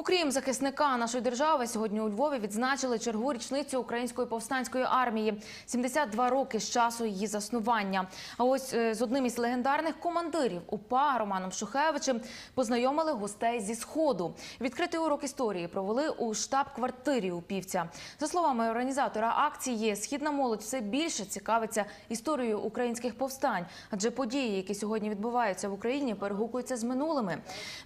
Окрім захисника нашої держави, сьогодні у Львові відзначили чергову річницю української повстанської армії 72 роки з часу її заснування. А ось е, з одним із легендарних командирів УПА Романом Шухевичем познайомили гостей зі сходу. Відкритий урок історії провели у штаб-квартирі Упівця. За словами організатора акції, східна молодь все більше цікавиться історією українських повстань, адже події, які сьогодні відбуваються в Україні, перегукуються з минулими.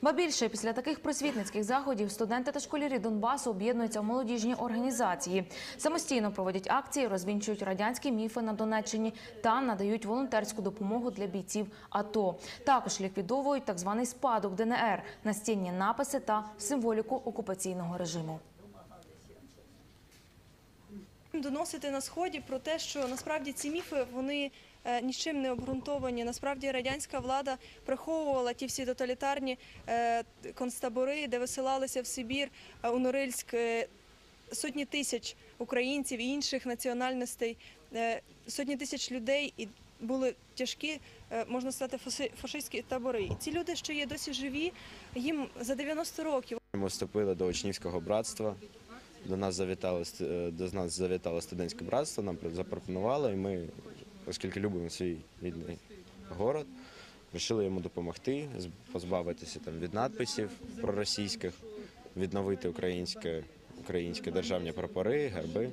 Ба більше після таких просвітницьких заходів студенти та школярі Донбасу об'єднуються в молодіжні організації. Самостійно проводять акції, розвінчують радянські міфи на Донеччині та надають волонтерську допомогу для бійців АТО. Також ліквідовують так званий спадок ДНР, настінні написи та символіку окупаційного режиму. Доносити на сході про те, що насправді ці міфи вони е, нічим не обґрунтовані. Насправді радянська влада приховувала ті всі тоталітарні е, концтабори, де висилалися в Сибір, е, у Норильськ сотні тисяч українців і інших національностей, сотні тисяч людей і. Були тяжкі, можна сказати, фаши- фашистські табори. І ці люди, що є досі живі, їм за 90 років. Ми вступили до учнівського братства. До нас завітало е, до нас завітало студентське братство. Нам запропонувало, і ми, оскільки любимо свій рідний город, вирішили йому допомогти, позбавитися там від надписів проросійських, відновити українське, українські державні прапори, герби.